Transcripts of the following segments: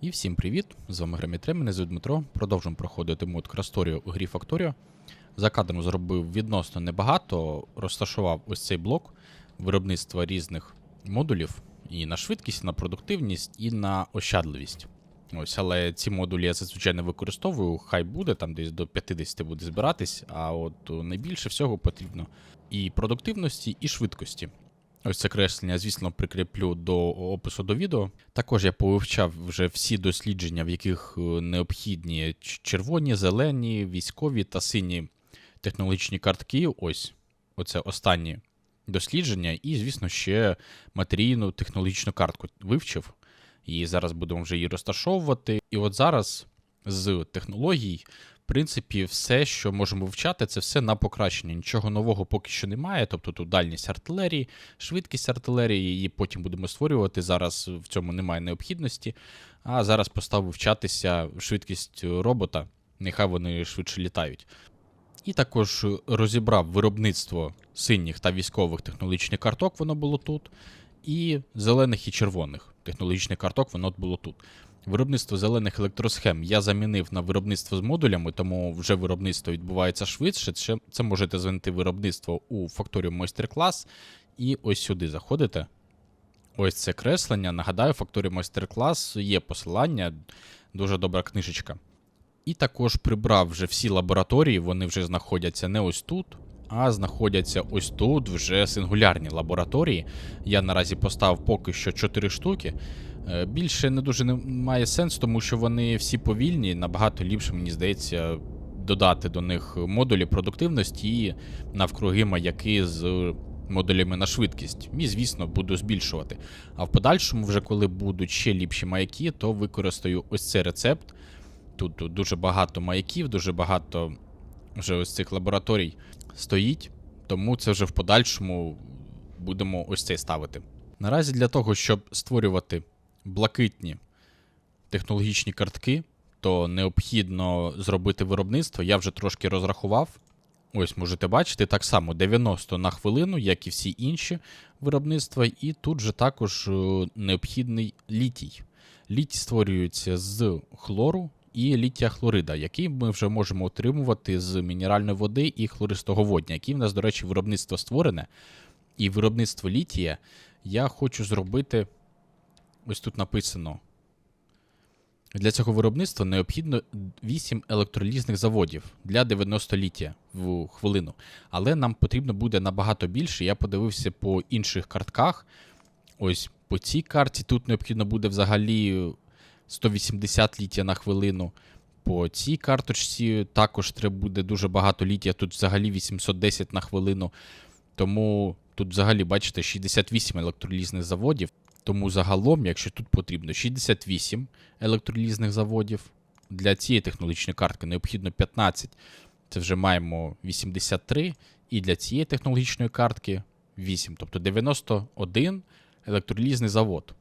І всім привіт! З вами Грамітре, мене звуть Дмитро. Продовжуємо проходити мод Красторіо у грі Factorio. За кадром зробив відносно небагато, розташував ось цей блок виробництва різних модулів і на швидкість, і на продуктивність, і на ощадливість. Ось, але ці модулі я зазвичай не використовую, хай буде, там десь до 50 буде збиратись, а от найбільше всього потрібно і продуктивності, і швидкості. Ось це креслення, звісно, прикріплю до опису до відео. Також я повивчав вже всі дослідження, в яких е, необхідні червоні, зелені, військові та сині технологічні картки. Ось оце останні дослідження. І, звісно, ще матерійну технологічну картку вивчив. І зараз будемо вже її розташовувати. І от зараз з технологій, принципі, все, що можемо вивчати, це все на покращення. Нічого нового поки що немає. Тобто тут дальність артилерії, швидкість артилерії, її потім будемо створювати. Зараз в цьому немає необхідності. А зараз постав вивчатися швидкість робота. Нехай вони швидше літають. І також розібрав виробництво синіх та військових технологічних карток, воно було тут. І зелених і червоних технологічних карток, воно було тут. Виробництво зелених електросхем я замінив на виробництво з модулями, тому вже виробництво відбувається швидше. Це, можете звинити виробництво у Factorium майстер-клас. І ось сюди заходите. Ось це креслення. Нагадаю, Factorium майстер-клас є посилання, дуже добра книжечка. І також прибрав вже всі лабораторії, вони вже знаходяться не ось тут, а знаходяться ось тут вже сингулярні лабораторії. Я наразі поставив поки що 4 штуки. Е, Більше не дуже не має сенсу, тому що вони всі повільні. Набагато ліпше, мені здається, додати до них модулі продуктивності і навкруги маяки з модулями на швидкість. І, звісно, буду збільшувати. А в подальшому, вже коли будуть ще ліпші маяки, то використаю ось цей рецепт. Тут, тут дуже багато маяків, дуже багато вже ось цих лабораторій стоїть, тому це вже в подальшому будемо ось цей ставити. Наразі для того, щоб створювати блакитні технологічні картки, то необхідно зробити виробництво. Я вже трошки розрахував. Ось можете бачити, так само 90 на хвилину, як і всі інші виробництва, і тут же також е, необхідний літій. Літій створюється з хлору і літія хлорида, який ми вже можемо отримувати з мінеральної води і хлористого водня, який в нас, до речі, виробництво створене. І виробництво літія я хочу зробити. Ось тут написано. Для цього виробництва необхідно 8 електролізних заводів для 90 літія в хвилину. Але нам потрібно буде набагато більше. Я подивився по інших картках. Ось по цій карті тут необхідно буде взагалі 180 літія на хвилину. По цій карточці також треба буде дуже багато літія. Тут взагалі 810 на хвилину. Тому тут взагалі, бачите, 68 електролізних заводів. Тому загалом, якщо тут потрібно 68 електролізних заводів, для цієї технологічної картки необхідно 15. Це вже маємо 83. І для цієї технологічної картки 8. Тобто 91 електролізний завод.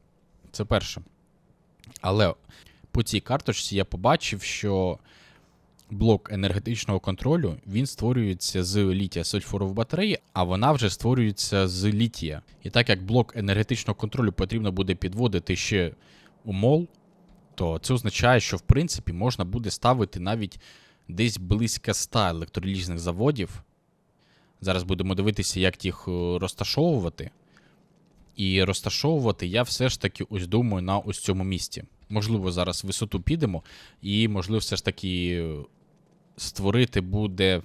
Це перше. Але по цій карточці я побачив, що блок енергетичного контролю він створюється з літія сульфурової батареї, а вона вже створюється з літія. І так як блок енергетичного контролю потрібно буде підводити ще у мол, то це означає, що в принципі можна буде ставити навіть десь близько 100 електролізних заводів. Зараз будемо дивитися, як їх е, розташовувати. І розташовувати я все ж таки ось думаю на ось цьому місці. Можливо, зараз висоту підемо, і, можливо, все ж таки створити буде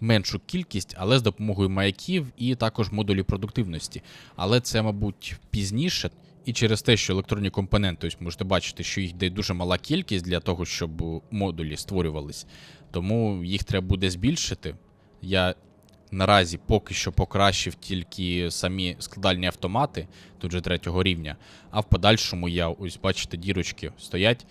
меншу кількість, але з допомогою маяків і також модулів продуктивності. Але це, мабуть, пізніше. І через те, що електронні компоненти, ось можете бачити, що їх йде дуже мала кількість для того, щоб модулі створювались. Тому їх треба буде збільшити. Я наразі поки що покращив тільки самі складальні автомати, тут же третього рівня. А в подальшому я, ось бачите, дірочки стоять.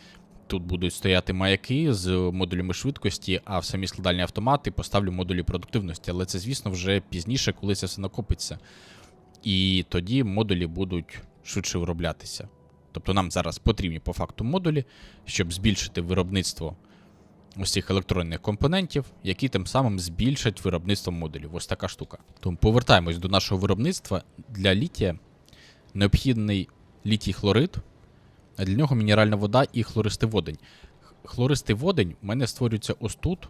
Тут будуть стояти маяки з модулями швидкості, а в самі складальні автомати поставлю модулі продуктивності. Але це, звісно, вже пізніше, коли це все накопиться. І тоді модулі будуть швидше вироблятися. Тобто нам зараз потрібні по факту модулі, щоб збільшити виробництво цих електронних компонентів, які тим самим збільшать виробництво модулів. Ось така штука. Тому повертаємось до нашого виробництва. Для літія необхідний літій хлорид. Для нього мінеральна вода і хлористий водень. Хлористий водень в мене створюється ось тут.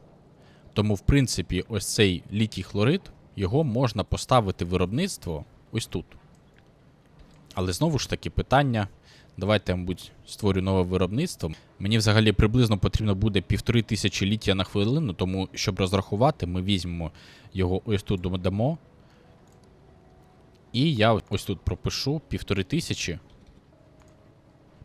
Тому, в принципі, ось цей літій хлорид, його можна поставити в виробництво ось тут. Але знову ж таки питання. Давайте, мабуть, створю нове виробництво. Мені взагалі приблизно потрібно буде півтори тисячі літія на хвилину, тому щоб розрахувати, ми візьмемо його ось тут додамо. І я ось тут пропишу півтори тисячі.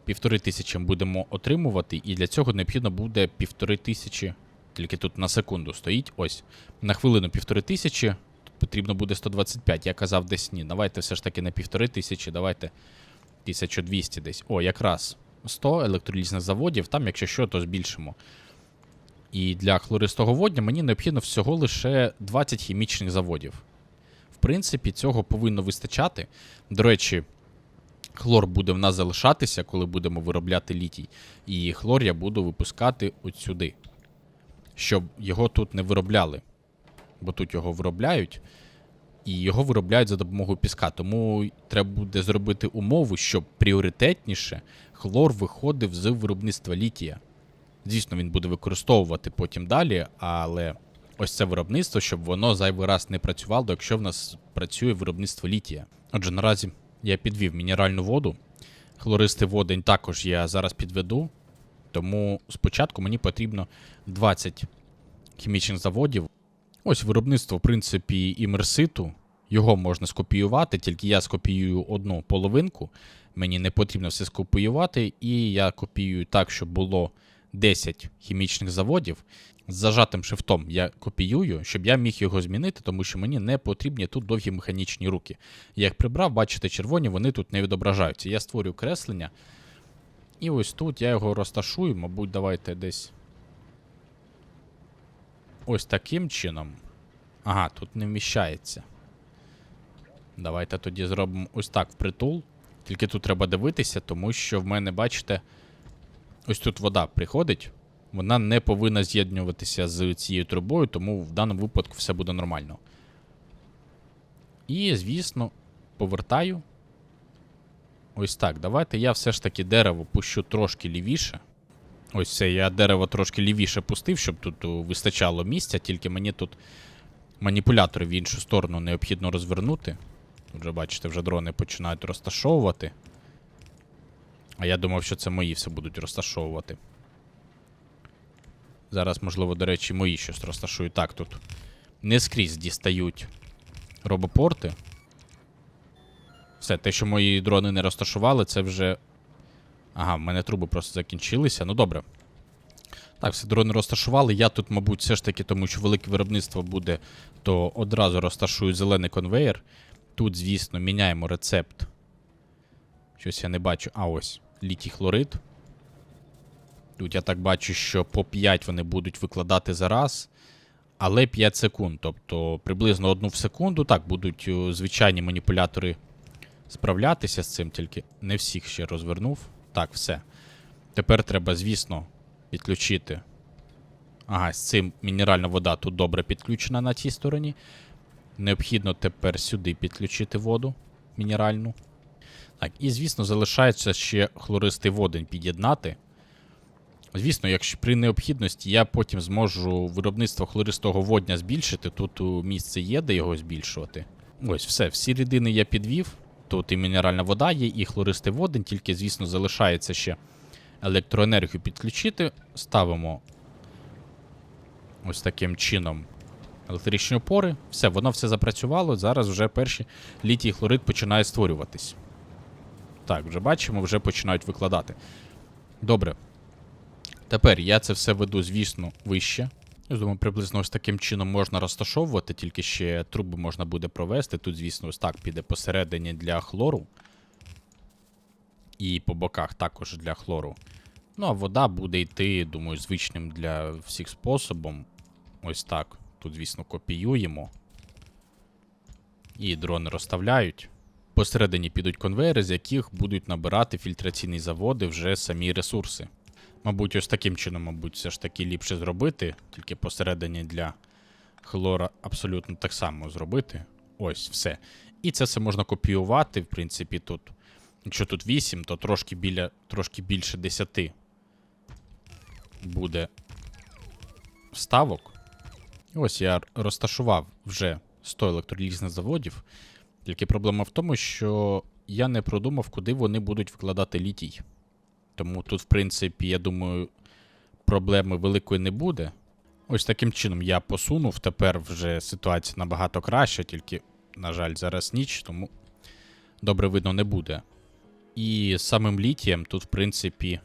Півтори тисячі будемо отримувати, і для цього необхідно буде півтори тисячі. Тільки тут на секунду стоїть. Ось. На хвилину півтори тисячі. Тут потрібно буде 125. Я казав десь ні. Давайте все ж таки на півтори тисячі, давайте 1200 десь. О, якраз 100 електролізних заводів, там, якщо що, то збільшимо. І для хлористого водня мені необхідно всього лише 20 хімічних заводів. В принципі, цього повинно вистачати. До речі, хлор буде в нас залишатися, коли будемо виробляти літій. І хлор я буду випускати от сюди. Щоб його тут не виробляли. Бо тут його виробляють, і його виробляють за допомогою піска. Тому треба буде зробити умову, щоб пріоритетніше хлор виходив з виробництва літія. Звісно, він буде використовувати потім далі, але ось це виробництво, щоб воно зайвий раз не працювало, якщо в нас працює виробництво літія. Отже, наразі я підвів мінеральну воду. Хлористий водень також я зараз підведу. Тому спочатку мені потрібно 20 хімічних заводів. Ось виробництво, в принципі, імерситу. Його можна скопіювати, тільки я скопіюю одну половинку. Мені не потрібно все скопіювати, і я копіюю так, щоб було 10 хімічних заводів. З зажатим шифтом я копіюю, щоб я міг його змінити, тому що мені не потрібні тут довгі механічні руки. Я їх прибрав, бачите, червоні, вони тут не відображаються. Я створюю креслення. І ось тут я його розташую, мабуть, давайте десь. Ось таким чином. Ага, тут не вміщається. Давайте тоді зробимо ось так впритул. Тільки тут треба дивитися, тому що в мене, бачите, ось тут вода приходить. Вона не повинна з'єднуватися з цією трубою, тому в даному випадку все буде нормально. І, звісно, повертаю. Ось так. Давайте я все ж таки дерево пущу трошки лівіше. Ось все, я дерево трошки лівіше пустив, щоб тут вистачало місця, тільки мені тут маніпулятори в іншу сторону необхідно розвернути. Тут вже бачите, вже дрони починають розташовувати. А я думав, що це мої все будуть розташовувати. Зараз, можливо, до речі, мої щось розташують. Так, тут не скрізь дістають робопорти. Все, те, що мої дрони не розташували, це вже. Ага, в мене труби просто закінчилися. Ну добре. Так, все дрони розташували. Я тут, мабуть, все ж таки, тому що велике виробництво буде, то одразу розташую зелений конвейер. Тут, звісно, міняємо рецепт. Щось я не бачу. А ось, літій хлорид. Тут я так бачу, що по 5 вони будуть викладати за раз, але 5 секунд. Тобто приблизно одну в секунду. Так, будуть звичайні маніпулятори справлятися з цим, тільки не всіх ще розвернув. Так, все. Тепер треба, звісно, підключити. Ага, з цим мінеральна вода тут добре підключена на цій стороні. Необхідно тепер сюди підключити воду мінеральну. Так, і, звісно, залишається ще хлористий водень під'єднати. Звісно, якщо при необхідності я потім зможу виробництво хлористого водня збільшити, тут місце є, де його збільшувати. Ось, все, всі рідини я підвів. Тут і мінеральна вода є, і хлористий водень, тільки, звісно, залишається ще електроенергію підключити. Ставимо ось таким чином електричні опори. Все, воно все запрацювало. Зараз вже перші літій хлорид починає створюватись. Так, вже бачимо, вже починають викладати. Добре. Тепер я це все веду, звісно, вище. Я думаю, приблизно ось таким чином можна розташовувати, тільки ще труби можна буде провести. Тут, звісно, ось так піде посередині для хлору. І по боках також для хлору. Ну, а вода буде йти, думаю, звичним для всіх способом. Ось так. Тут, звісно, копіюємо. І дрони розставляють. Посередині підуть конвейери, з яких будуть набирати фільтраційні заводи вже самі ресурси. Мабуть, ось таким чином, мабуть, все ж таки ліпше зробити, тільки посередині для хлора абсолютно так само зробити. Ось, все. І це все можна копіювати, в принципі, тут Якщо тут 8, то трошки, біля, трошки більше 10 буде вставок. Ось я розташував вже 100 електролізних заводів. Тільки проблема в тому, що я не продумав, куди вони будуть вкладати літій. Тому тут, в принципі, я думаю, проблеми великої не буде. Ось таким чином я посунув. Тепер вже ситуація набагато краща, тільки, на жаль, зараз ніч, тому добре видно не буде. І самим літієм тут, в принципі.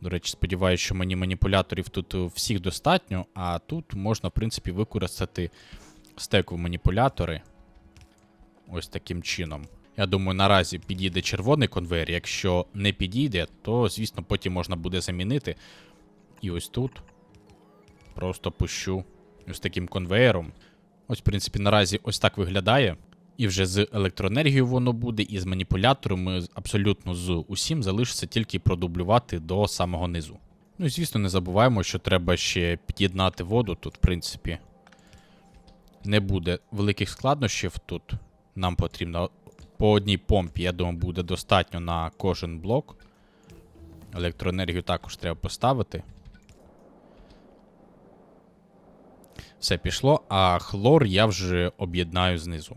До речі, сподіваюся, що мені маніпуляторів тут всіх достатньо, а тут можна, в принципі, використати стекові маніпулятори. Ось таким чином. Я думаю, наразі підійде червоний конвейер. Якщо не підійде, то, звісно, потім можна буде замінити. І ось тут просто пущу ось таким конвейером. Ось, в принципі, наразі ось так виглядає. І вже з електроенергією воно буде, і з маніпуляторами абсолютно з усім залишиться тільки продублювати до самого низу. Ну і звісно, не забуваємо, що треба ще під'єднати воду. Тут, в принципі, не буде великих складнощів. Тут нам потрібно по одній помпі, я думаю, буде достатньо на кожен блок. Електроенергію також треба поставити. Все пішло, а хлор я вже об'єднаю знизу.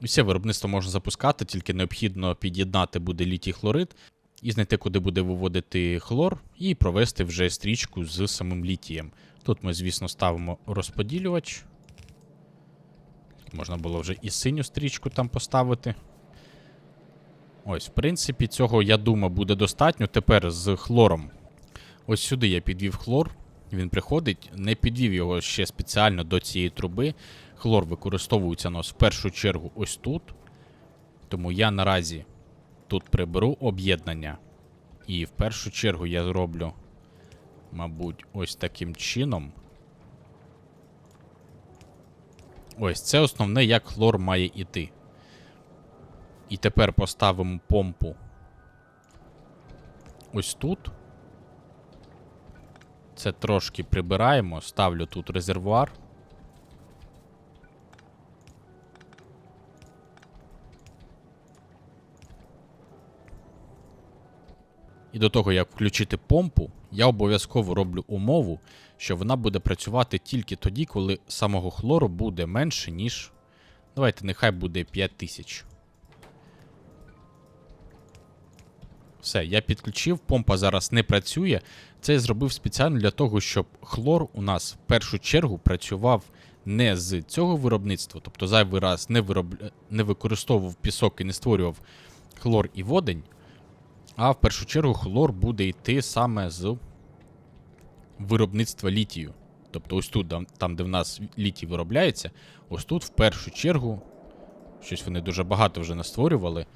І все виробництво можна запускати, тільки необхідно під'єднати буде літій хлорид і знайти, куди буде виводити хлор, і провести вже стрічку з самим літієм. Тут ми, звісно, ставимо розподілювач. Можна було вже і синю стрічку там поставити. Ось, в принципі, цього, я думаю, буде достатньо. Тепер з хлором. Ось сюди я підвів хлор. Він приходить, не підвів його ще спеціально до цієї труби. Хлор використовується у нас в першу чергу ось тут. Тому я наразі тут приберу об'єднання. І в першу чергу я зроблю, мабуть, ось таким чином. Ось це основне, як хлор має іти. І тепер поставимо помпу ось тут. Це трошки прибираємо. Ставлю тут резервуар. І до того, як включити помпу, я обов'язково роблю умову, що вона буде працювати тільки тоді, коли самого хлору буде менше, ніж. Давайте, нехай буде 5000. Все, я підключив, помпа зараз не працює. Це я зробив спеціально для того, щоб хлор у нас в першу чергу працював не з цього виробництва, тобто зайвий раз не, вироб... не використовував пісок і не створював хлор і водень. А в першу чергу хлор буде йти саме з виробництва літію. Тобто, ось тут, там, де в нас літій виробляється, ось тут в першу чергу, щось вони дуже багато вже настворювали.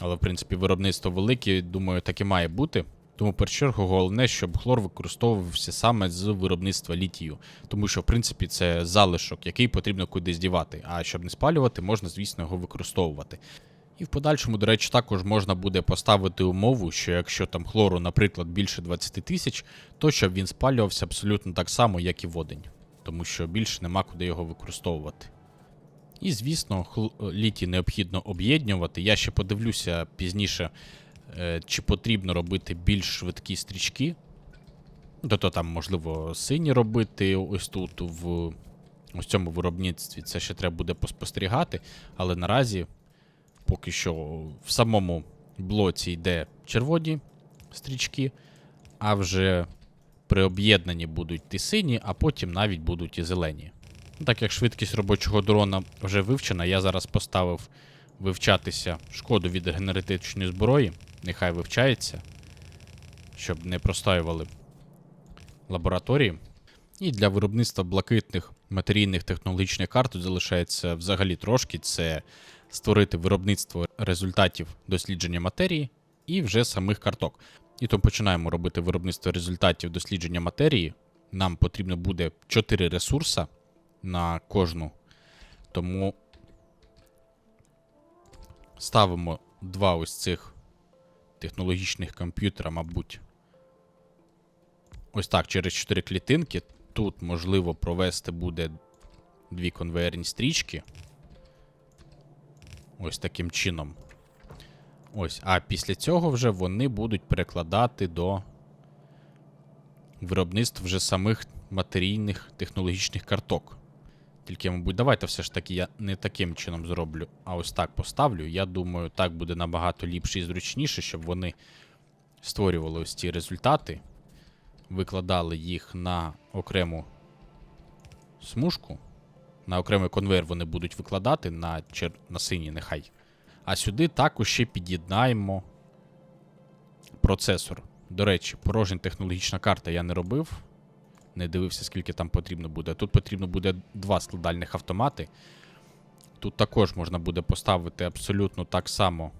Але, в принципі, виробництво велике, думаю, так і має бути. Тому, першу чергу, головне, щоб хлор використовувався саме з виробництва літію. Тому що, в принципі, це залишок, який потрібно кудись дівати. А щоб не спалювати, можна, звісно, його використовувати. І в подальшому, до речі, також можна буде поставити умову, що якщо там хлору, наприклад, більше 20 тисяч, то щоб він спалювався абсолютно так само, як і водень. Тому що більше нема куди його використовувати. І, звісно, літій необхідно об'єднувати. Я ще подивлюся пізніше, е, чи потрібно робити більш швидкі стрічки. Тобто там, можливо, сині робити ось тут, в ось цьому виробництві. Це ще треба буде поспостерігати. Але наразі, поки що, в самому блоці йде червоні стрічки, а вже при об'єднанні будуть ті сині, а потім навіть будуть і зелені. Так як швидкість робочого дрона вже вивчена, я зараз поставив вивчатися шкоду від генеретичної зброї. Нехай вивчається, щоб не простоювали лабораторії. І для виробництва блакитних матерійних технологічних карт залишається взагалі трошки це створити виробництво результатів дослідження матерії і вже самих карток. І то починаємо робити виробництво результатів дослідження матерії. Нам потрібно буде 4 ресурса на кожну. Тому ставимо два ось цих технологічних комп'ютера, мабуть. Ось так, через 4 клітинки. Тут можливо провести буде дві конвейерні стрічки. Ось таким чином. Ось, а після цього вже вони будуть перекладати до виробництва вже самих матерійних технологічних карток. Тільки, мабуть, давайте все ж таки я не таким чином зроблю, а ось так поставлю. Я думаю, так буде набагато ліпше і зручніше, щоб вони створювали ось ці результати, викладали їх на окрему смужку. На окремий конвейер вони будуть викладати на, чер... на синій нехай. А сюди також ще під'єднаємо процесор. До речі, порожня технологічна карта я не робив. Не дивився, скільки там потрібно буде. Тут потрібно буде два складальних автомати. Тут також можна буде поставити абсолютно так само.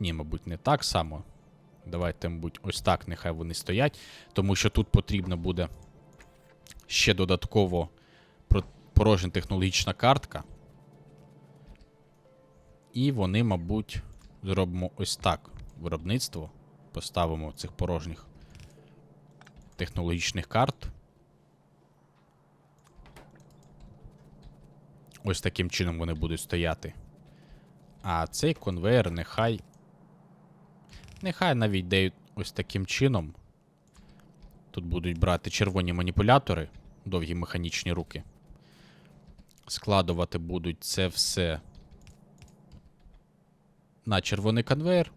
Ні, мабуть, не так само. Давайте, мабуть, ось так нехай вони стоять. Тому що тут потрібно буде ще додатково порожня технологічна картка. І вони, мабуть, зробимо ось так виробництво. Поставимо цих порожніх технологічних карт. Ось таким чином вони будуть стояти. А цей конвейер нехай. Нехай навіть йде ось таким чином. Тут будуть брати червоні маніпулятори, довгі механічні руки. Складувати будуть це все на червоний конвейер.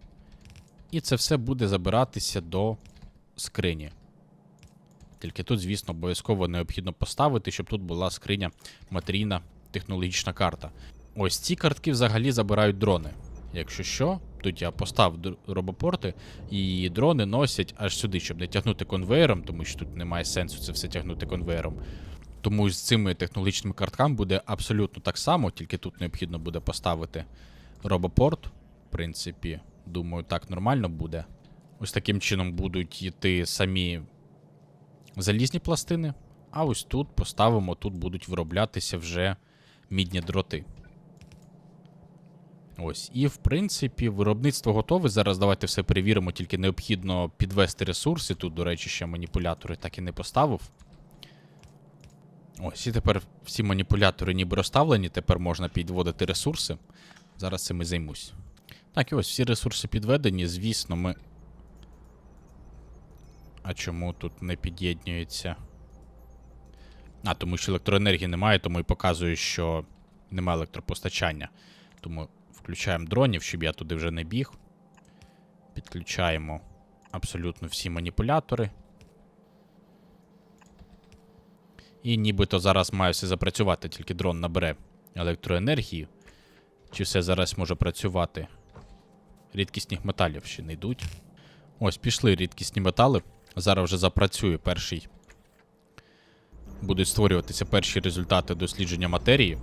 І це все буде забиратися до скрині. Тільки тут, звісно, обов'язково необхідно поставити, щоб тут була скриня матерійна технологічна карта. Ось ці картки взагалі забирають дрони. Якщо що, тут я постав робопорти, і дрони носять аж сюди, щоб не тягнути конвейером, тому що тут немає сенсу це все тягнути конвейером. Тому з цими технологічними картками буде абсолютно так само, тільки тут необхідно буде поставити робопорт. В принципі, думаю, так нормально буде. Ось таким чином будуть йти самі залізні пластини. А ось тут поставимо, тут будуть вироблятися вже мідні дроти. Ось. І, в принципі, виробництво готове. Зараз давайте все перевіримо, тільки необхідно підвести ресурси. Тут, до речі, ще маніпулятори так і не поставив. Ось, і тепер всі маніпулятори ніби розставлені, тепер можна підводити ресурси. Зараз цим і займусь. Так, і ось всі ресурси підведені. Звісно, ми. А чому тут не під'єднюється? А, тому що електроенергії немає, тому і показує, що немає електропостачання. Тому включаємо дронів, щоб я туди вже не біг. Підключаємо абсолютно всі маніпулятори. І нібито зараз має все запрацювати, тільки дрон набере електроенергії. Чи все зараз може працювати? Рідкісних металів ще не йдуть. Ось, пішли рідкісні метали. Зараз вже запрацює перший. Будуть створюватися перші результати дослідження матерії.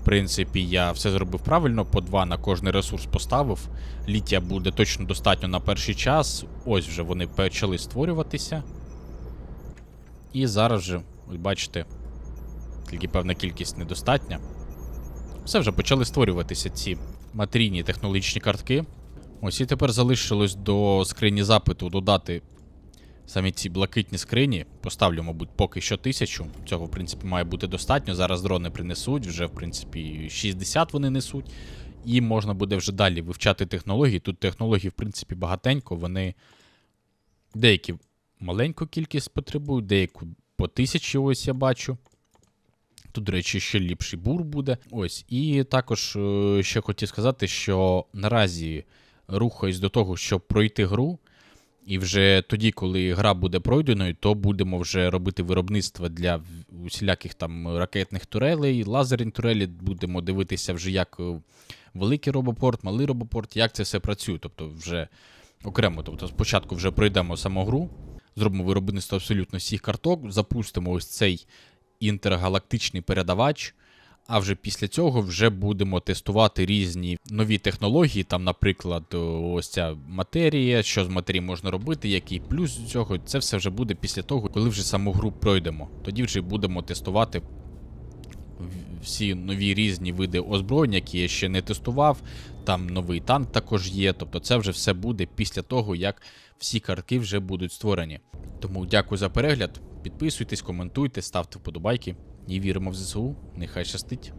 В принципі, я все зробив правильно, по два на кожний ресурс поставив. Ліття буде точно достатньо на перший час. Ось вже вони почали створюватися. І зараз же, ось бачите, тільки певна кількість недостатня. Все вже почали створюватися ці матерійні технологічні картки. Ось і тепер залишилось до скрині запиту додати самі ці блакитні скрині. Поставлю, мабуть, поки що тисячу. Цього, в принципі, має бути достатньо. Зараз дрони принесуть, вже, в принципі, 60 вони несуть. І можна буде вже далі вивчати технології. Тут технологій, в принципі, багатенько. Вони деякі маленьку кількість потребують, деяку по тисячі, ось я бачу. Тут, до речі, ще ліпший бур буде. Ось. І також е, ще хотів сказати, що наразі рухаюсь до того, щоб пройти гру. І вже тоді, коли гра буде пройденою, то будемо вже робити виробництво для усіляких там ракетних турелей, лазерні турелі. Будемо дивитися вже, як е, великий робопорт, малий робопорт, як це все працює. Тобто, вже окремо. Тобто, спочатку вже пройдемо саму гру, зробимо виробництво абсолютно всіх карток, запустимо ось цей інтергалактичний передавач. А вже після цього вже будемо тестувати різні нові технології. Там, наприклад, ось ця матерія, що з матерії можна робити, який плюс цього. Це все вже буде після того, коли вже саму гру пройдемо. Тоді вже будемо тестувати всі нові різні види озброєння, які я ще не тестував. Там новий танк також є. Тобто, це вже все буде після того, як всі картки вже будуть створені. Тому дякую за перегляд. Підписуйтесь, коментуйте, ставте вподобайки і віримо в ЗСУ. Нехай щастить.